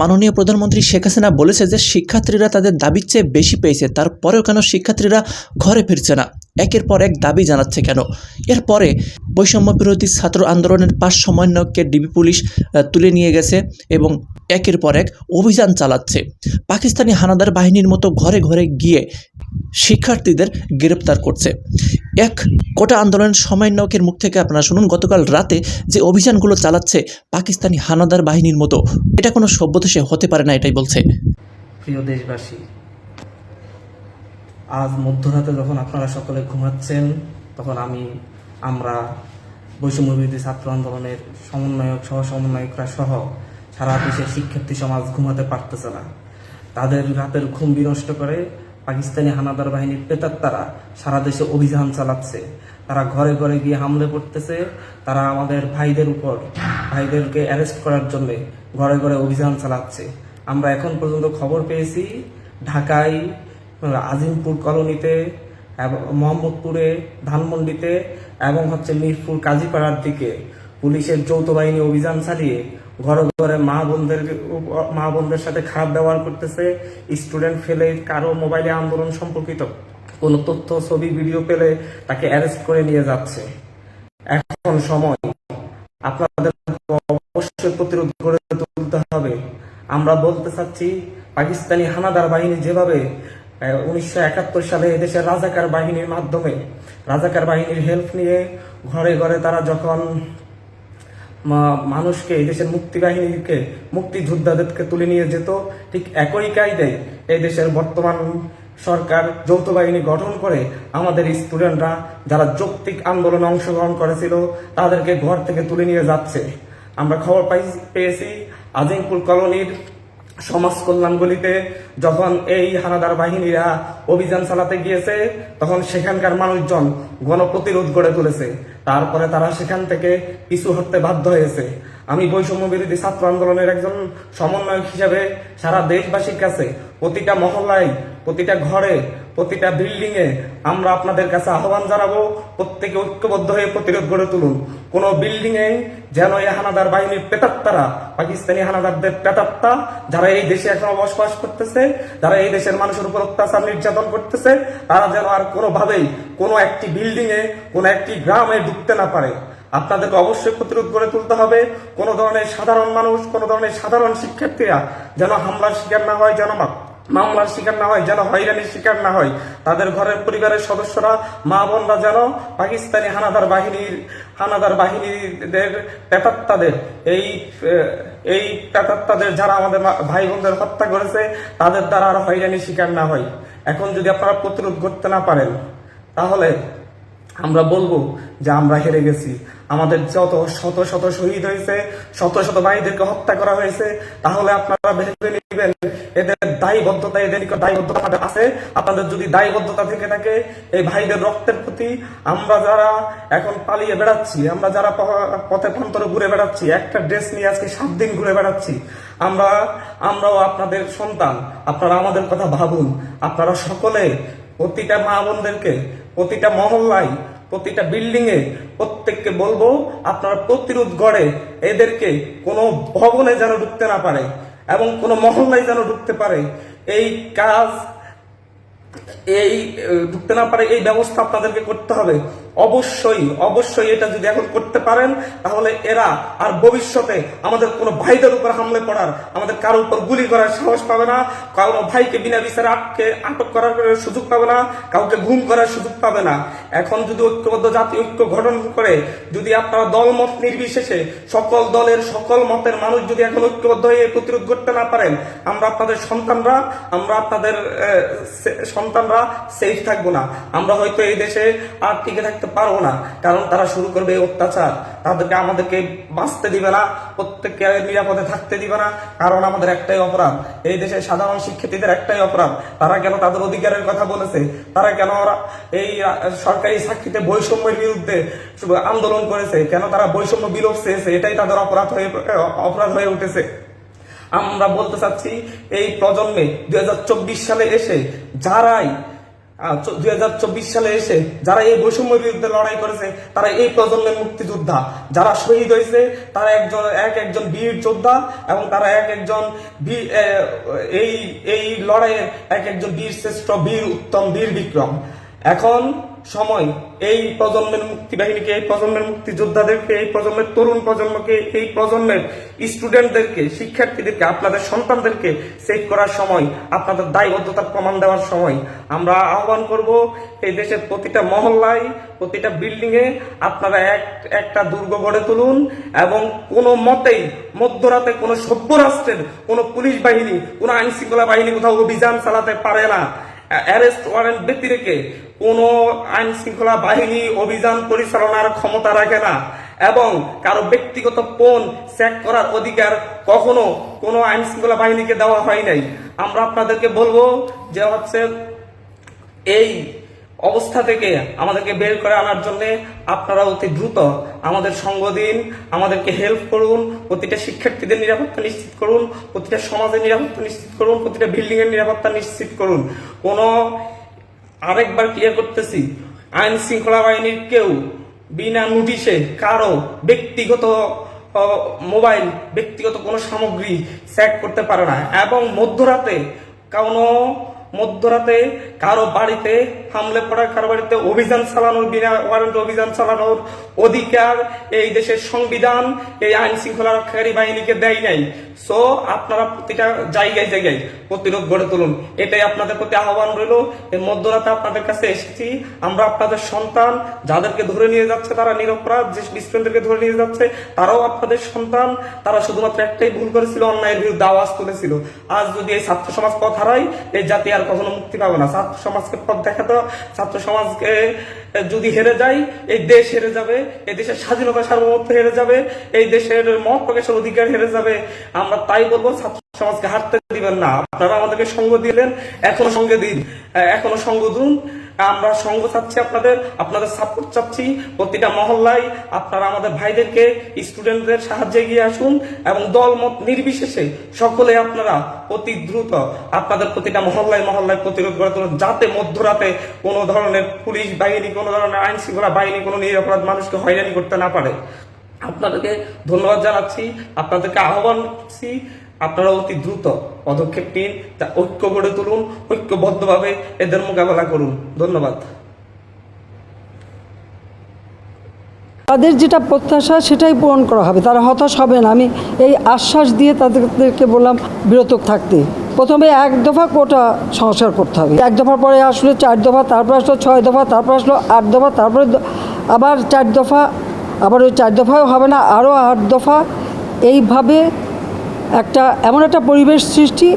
মাননীয় প্রধানমন্ত্রী শেখ হাসিনা বলেছে যে শিক্ষার্থীরা তাদের দাবির চেয়ে বেশি পেয়েছে, তারপরেও কেন শিক্ষার্থীরা ঘরে ফিরছে না? একের পর এক দাবি জানাচ্ছে কেন? এরপরে বৈষম্য বিরোধী ছাত্র আন্দোলনের পাঁচ সমন্বয়ককে ডিবি পুলিশ তুলে নিয়ে গেছে এবং একের পর এক অভিযান চালাচ্ছে। পাকিস্তানি হানাদার বাহিনীর মতো ঘরে ঘরে গিয়ে শিক্ষার্থীদের গ্রেপ্তার করছে। এক কোটা আন্দোলনের সমন্বয়কের মুখ থেকে আপনারা শুনুন, গতকাল রাতে যে অভিযানগুলো চালাচ্ছে পাকিস্তানি হানাদার বাহিনীর মতো, এটা কোনো সভ্যদেশে হতে পারে না, এটাই বলছে। প্রিয় দেশবাসী, আজ মধ্যরাতে যখন আপনারা সকলে ঘুমাচ্ছেন, তখন আমি, আমরা বৈষম্য বিরোধী ছাত্র আন্দোলনের সমন্বয়ক সহ সমন্বয়করা সহ সারা দেশের শিক্ষার্থী সমাজ ঘুমাতে পারতেছে না। তাদের রাতের ঘুম বিনষ্ট করে পাকিস্তানি হানাদার বাহিনীর পেতাত্তারা সারা দেশে অভিযান চালাচ্ছে। তারা ঘরে ঘরে গিয়ে হামলে করতেছে তারা আমাদের ভাইদের উপর, ভাইদেরকে অ্যারেস্ট করার জন্য ঘরে ঘরে অভিযান চালাচ্ছে। আমরা এখন পর্যন্ত খবর পেয়েছি, ঢাকায়, আজিমপুর কলোনিতে, এবং মোহাম্মদপুরে, ধানমন্ডিতে, এবং হচ্ছে মিরপুর, কাজীপাড়ার দিকে পুলিশের যৌথ বাহিনী অভিযান চালিয়ে ঘরে ঘরে মা বোনদের মা বোনদের সাথে খারাপ ব্যবহার করতেছে। স্টুডেন্ট ফেলে কারও মোবাইলে আন্দোলন সম্পর্কিত কোনো তথ্য, ছবি, ভিডিও পেলে তাকে অ্যারেস্ট করে নিয়ে যাচ্ছে। এখন সময়। আপনাদের অবশ্যই প্রতিরোধ করে তুলতে হবে। আমরা বলতে চাচ্ছি, পাকিস্তানি হানাদার বাহিনী যেভাবে উনিশশো একাত্তর সালে এদেশের রাজাকার বাহিনীর মাধ্যমে, রাজাকার বাহিনীর হেল্প নিয়ে ঘরে ঘরে তারা যখন মানুষকে, এই দেশের মুক্তি বাহিনীকে মুক্তিযোদ্ধাদেরকে তুলে নিয়ে যেত। ঠিক একই কায়দায় এই দেশের বর্তমান সরকার, যৌথ বাহিনী গঠন করে আমাদের স্টুডেন্টরা যারা যৌক্তিক আন্দোলনে অংশগ্রহণ করেছিল, তাদেরকে ঘর থেকে তুলে নিয়ে যাচ্ছে। আমরা খবর পাই, পেয়েছি আজিমপুর কলোনির সমাজ কল্যাণগুলিতে যখন এই হানাদার বাহিনীরা অভিযান চালাতে গিয়েছে, তখন সেখানকার মানুষজন গণপ্রতিরোধ গড়ে তুলেছে। তারপরে তারা সেখান থেকে পিছু হটতে বাধ্য হয়েছে। আমি বৈষম্য বিরোধী ছাত্র আন্দোলনের একজন সমন্বয়ক হিসাবে সারা দেশবাসীর কাছে প্রতিটা মহল্লায়, প্রতিটা ঘরে প্রতিটা বিল্ডিং এ আমরা আপনাদের কাছে আহ্বান জানাব, প্রত্যেকে ঐক্যবদ্ধ হয়ে প্রতিরোধ গড়ে তুলুন। কোন বিল্ডিং এ যেন এই হানাদার বাহিনীর পেতাত্তারা পাকিস্তানি হানাদারদের পেতাত্তা যারা এই দেশে এখন বসবাস করতেছে, যারা এই দেশের মানুষের উপর অত্যাচার নির্যাতন করতেছে, তারা যেন আর কোনোভাবেই কোনো একটি বিল্ডিং এ, কোনো একটি গ্রামে ঢুকতে না পারে। আপনাদেরকে অবশ্যই প্রতিরোধ গড়ে তুলতে হবে। কোন ধরনের সাধারণ মানুষ, কোন ধরনের সাধারণ শিক্ষার্থীরা যেন হামলার শিকার না হয়, যেন মামলার শিকার না হয়, যেন হয়রানির শিকার না হয়। তাদের ঘরের পরিবারের সদস্যরা, মা বোনরা যেন পাকিস্তানি হানাদার বাহিনীর হানাদার বাহিনীদের পেতাত্তাদের এই এই পেতাত্তাদের যারা আমাদের ভাই বোনদের হত্যা করেছে, তাদের দ্বারা আর হয়রানির শিকার না হয়। এখন যদি আপনারা প্রতিরোধ করতে না পারেন, তাহলে আমরা বলব যে আমরা হেরে গেছি। আমাদের যত শত শত শহীদ হয়েছে, শত শত ভাইদেরকে হত্যা করা হয়েছে, তাহলে আপনারা ভেবে নেবেন এদের দায়বদ্ধতা এদের দায়বদ্ধতা আছে। আপনাদের যদি দায়বদ্ধতা থেকে থাকে, এই ভাইদের রক্তের প্রতি আমরা যারা এখন পালিয়ে বেড়াচ্ছি, আমরা যারা পথে প্রান্তরে ঘুরে বেড়াচ্ছি, একটা ড্রেস নিয়ে আজকে সাত দিন ঘুরে বেড়াচ্ছি, আমরা, আমরাও আপনাদের সন্তান, আপনারা আমাদের কথা ভাবুন। আপনারা সকলে প্রতিটা মা বোনদেরকে, প্রতিটা মহল্লায়, প্রতিটা বিল্ডিং এ প্রত্যেককে বলব, আপনারা প্রতিরোধ গড়ে এদেরকে কোনো ভবনে যেন ঢুকতে না পারে। এবং কোনো মহল্লায় যেন ঢুকতে পারে, এই কাজ, এই ঢুকতে না পারে, এই ব্যবস্থা আপনাদেরকে করতে হবে। অবশ্যই অবশ্যই এটা যদি এখন করতে পারেন, তাহলে এরা আর ভবিষ্যতে আমাদের কোনো ভাইদের উপর হামলে করার, আমাদের কারোর উপর গুলি করার সাহস পাবে না, কারও ভাইকে বিনা বিচারে আটকে, আটক করার সুযোগ পাবে না, কাউকে ঘুম করার সুযোগ পাবে না। এখন যদি ঐক্যবদ্ধ জাতি ঐক্য গঠন করে, যদি আপনারা দলমত নির্বিশেষে সকল দলের সকল মতের মানুষ যদি এখন ঐক্যবদ্ধ হয়ে প্রতিরোধ করতে না পারেন, আমরা আপনাদের সন্তানরা, আমরা আপনাদের সন্তানরা সেফ থাকব না। আমরা হয়তো এই দেশে আর টিকে থাকতে পারব না। কারণ তারা শুরু করবে এই অত্যাচার। তাদেরকে আমাদেরকে বাঁচতে দিবে না, প্রত্যেককে নিরাপদে থাকতে দিবে না। কারণ আমাদের একটাই অপরাধ। এই দেশের সাধারণ শিক্ষার্থীদের একটাই অপরাধ। তারা কেন তাদের অধিকারের কথা বলেছে? তারা কেন ওরা এই সরকারি চাকরিতে বৈষম্যের বিরুদ্ধে আন্দোলন করেছে? কেন তারা বৈষম্য বিলোপ চেয়েছে? এটাই তাদের অপরাধ হয়ে অপরাধ হয়ে উঠেছে। আমরা বলতে চাচ্ছি, এই প্রজন্মে দুই হাজার চব্বিশ সালে এসে যারাই দুই হাজার চব্বিশ সালে এসে যারা এই বৈষম্যের বিরুদ্ধে লড়াই করেছে, তারা এই প্রজন্মের মুক্তিযোদ্ধা। যারা শহীদ হয়েছে, তারা একজন এক একজন বীর যোদ্ধা এবং তারা এক একজন এই এই লড়াইয়ের এক একজন বীর শ্রেষ্ঠ বীর, উত্তম বীর বিক্রম। এখন সময় এই প্রজন্মের মুক্তি বাহিনীকে এই প্রজন্মের মুক্তিযোদ্ধাদেরকে, এই প্রজন্মের তরুণ প্রজন্মকে, এই প্রজন্মের স্টুডেন্টদেরকে, শিক্ষার্থীদেরকে, আপনাদের সন্তানদেরকে সেভ করার সময়, আপনাদের দায়বদ্ধতার প্রমাণ দেওয়ার সময় আমরা আহ্বান করব এই দেশের প্রতিটা মহল্লায়, প্রতিটা বিল্ডিং এ আপনারা এক, একটা দুর্গ গড়ে তুলুন এবং কোনো মতেই মধ্যরাতে কোনো সভ্য রাষ্ট্রের কোনো পুলিশ বাহিনী, কোনো আইন শৃঙ্খলা বাহিনী কোথাও অভিযান চালাতে পারে না। অ্যারেস্ট ওয়ারেন্ট ব্যক্তি রেখে কোনো আইন শৃঙ্খলা বাহিনী অভিযান পরিচালনার ক্ষমতা রাখে না এবং কারও ব্যক্তিগত ফোন চেক করার অধিকার কখনো কোনো আইন শৃঙ্খলা বাহিনীকে দেওয়া হয় নাই। আমরা আপনাদেরকে বলব যে হচ্ছে এই অবস্থা থেকে আমাদেরকে বের করে আনার জন্য আপনারা অতি দ্রুত আমাদের সঙ্গ দিন, আমাদেরকে হেল্প করুন, প্রতিটা শিক্ষার্থীদের নিরাপত্তা নিশ্চিত করুন, প্রতিটা সমাজের নিরাপত্তা নিশ্চিত করুন, প্রতিটা বিল্ডিং এর নিরাপত্তা নিশ্চিত করুন। কোনো আরেকবার ক্লিয়ার করতেছি, আইন শৃঙ্খলা বাহিনীর কেউ বিনা নোটিশে কারও ব্যক্তিগত মোবাইল ব্যক্তিগত কোনো সামগ্রী চেক করতে পারে না এবং মধ্যরাতে কোনো মধ্যরাতে কারও বাড়িতে হামলে পড়া, কারও বাড়িতে অভিযান চালানোর বিনা ওয়ারেন্ট অভিযান চালানোর অধিকার এই দেশের সংবিধান, এই আইন শৃঙ্খলা রক্ষাকারী বাহিনীকে দেয় নাই। সো আপনারা প্রতিটা জায়গায় জায়গায় প্রতিরোধ গড়ে তুলুন। এটাই আপনাদের প্রতি আহ্বান রইল। এই মধ্যরাতে আপনাদের কাছে এসেছি। আমরা আপনাদের সন্তান যাদেরকে ধরে নিয়ে যাচ্ছে তারা নিরপরাধ, যে স্টুডেন্টদেরকে ধরে নিয়ে যাচ্ছে তারাও আপনাদের সন্তান। তারা শুধুমাত্র একটাই ভুল করেছিল, অন্যায়ের বিরুদ্ধে আওয়াজ তুলেছিল। আজ যদি এই ছাত্র সমাজ পথ হারায়, এই জাতি আর কখনো মুক্তি পাবো না। ছাত্র সমাজকে পথ দেখাতো ছাত্র সমাজকে যদি হেরে যাই, এই দেশ হেরে যাবে, এই দেশের স্বাধীনতা সার্বভৌমত্ব হেরে যাবে, এই দেশের মত প্রকাশের অধিকার হেরে যাবে। আমরা তাই বলব, ছাত্র দিবেন না। আপনারা আমাদেরকে সঙ্গ দিলেন, এখনও সঙ্গে দিন, এখনও সঙ্গ দিন। আমরা সঙ্গ চাচ্ছি আপনাদের আপনাদের সাপোর্ট চাচ্ছি প্রতিটা মহল্লায়। আপনারা আমাদের ভাইদেরকে স্টুডেন্টদের সাহায্যে এগিয়ে আসুন এবং নির্বিশেষে সকলে আপনারা অতি দ্রুত আপনাদের প্রতিটা মহল্লায় মহল্লায় প্রতিরোধ গড়ে তুলুন, যাতে মধ্যরাতে কোনো ধরনের পুলিশ বাহিনী, কোনো ধরনের আইন শৃঙ্খলা বাহিনী, কোনো নিরাপরাধ মানুষকে হয়রানি করতে না পারে। আপনাদেরকে ধন্যবাদ জানাচ্ছি, আপনাদেরকে আহ্বান করছি। আপনারা অতি দ্রুত পদক্ষেপ নিন, তা ঐক্য গড়ে তুলুন, ঐক্যবদ্ধভাবে এদের মোকাবেলা করুন। ধন্যবাদ। তাদের যেটা প্রত্যাশা, সেটাই পূরণ করা হবে। তারা হতাশ হবে না। আমি এই আশ্বাস দিয়ে তাদেরকে বললাম, বিরত থাকতে। প্রথমে এক দফা কোটা সংস্কার করতে হবে। এক দফার পরে আসলো চার দফা, তারপর আসলো ছয় দফা, তারপর আসলো আট দফা, তারপরে আবার চার দফা, আবার ওই চার দফাও হবে না আরও আট দফা। এইভাবে একটা এমন একটা পরিবেশ সৃষ্টি